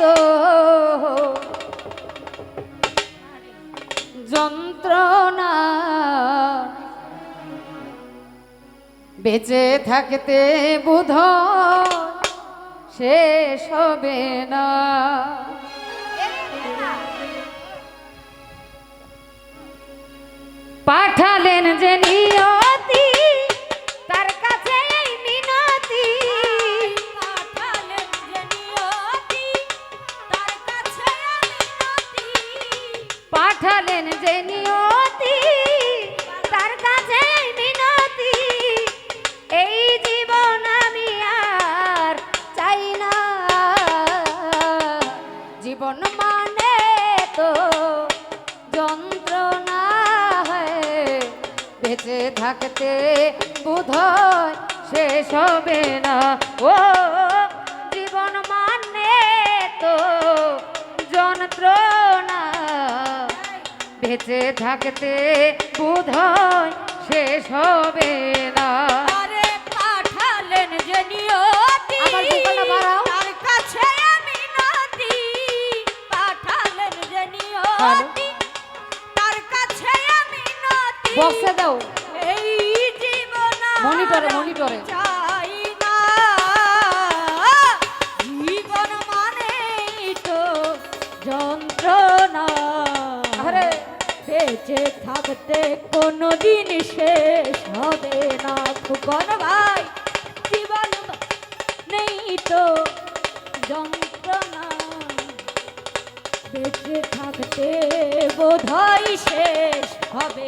তো যন্ত্রণা বেঁচে থাকতে বুধ শেষ হবে না। পাঠালেন যে নিয়তি, তার কাছে মিনতি। এই জীবন আমি আর চাই না। জীবন মানে তো যন্ত্রণা হয়, বেঁচে থাকতে বোধ শেষ হবে না। ও, জীবন মানে তো যন্ত্রণা বেঁচে থাকতে বোধ শেষ হবে না আরে পাঠালেন যে নিয়তি, আমার বুকটা বাড়াও। তার কাছে। পাঠালেন যে নিয়তি, তার কাছে। বক্সে দাও এই জীবন মনিটরে, মনিটরে। বেঁচে থাকতে কোনো দিন শেষ হবে না। ফুকন ভাই জীবন নেই তো যন্ত্রণা। বেঁচে থাকতে বোধহয় শেষ হবে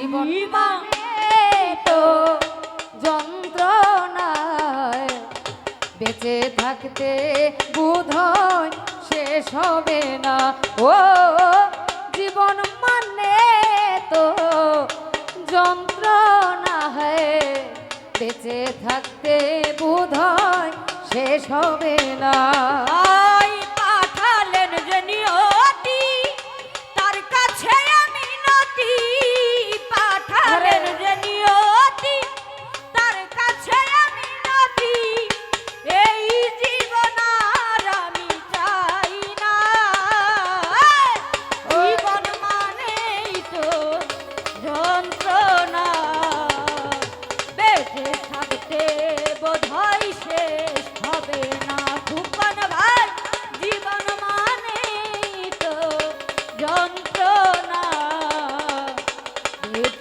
জীবন তো যন্ত্রণায় বেঁচে থাকতে বুধ শেষ হবে না। ও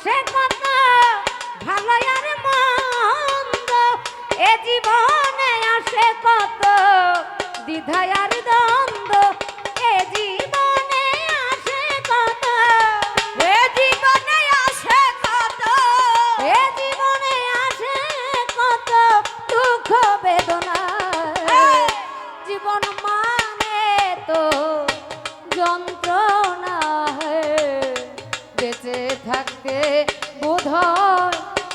আসে কথা ভালো আর মন্দ এ জীবনে আসে কত দ্বিধায়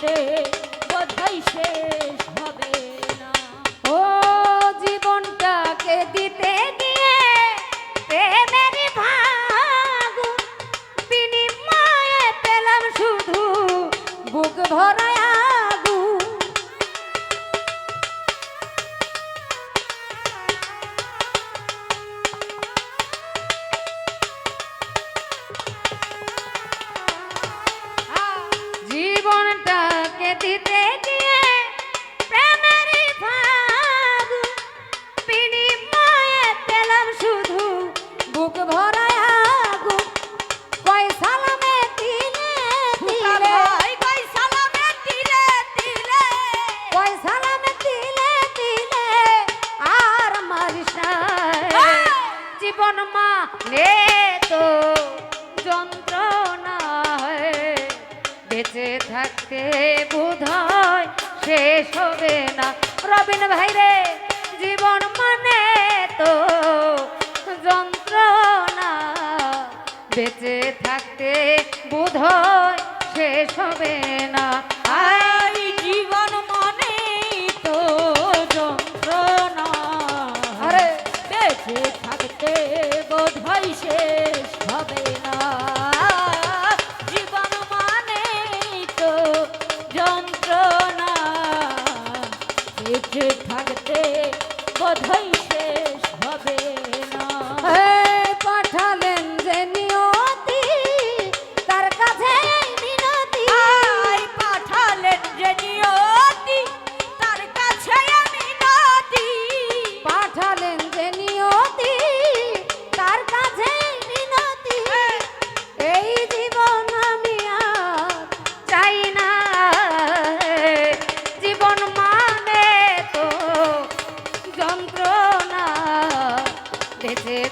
যেতে বোধহয় শেষ হবে না। ও জীবনটাকে দিতে দিতে থাকতে বোধয় শেষ হবে না। রবীন ভাই রে জীবন মানে তো যন্ত্রণা। বেঁচে থাকতে বোধয় শেষ হবে না। বেঁচে থাকতে বোধ হয় শেষ হবে না।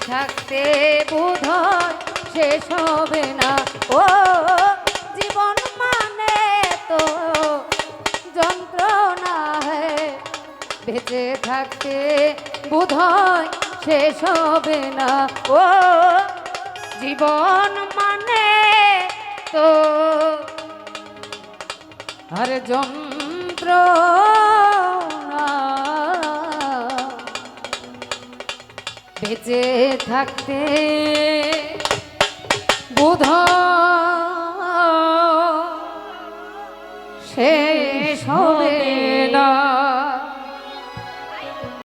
থাকতে বোধ শেষ হবে না। ও, জীবন মানে তো যন্ত্রণা হ্যায় বেঁচে থাকতে বোধ শেষ হবে না। ও, জীবন মানে তো। আর যন্ত্র বেঁচে থাকতে বোধ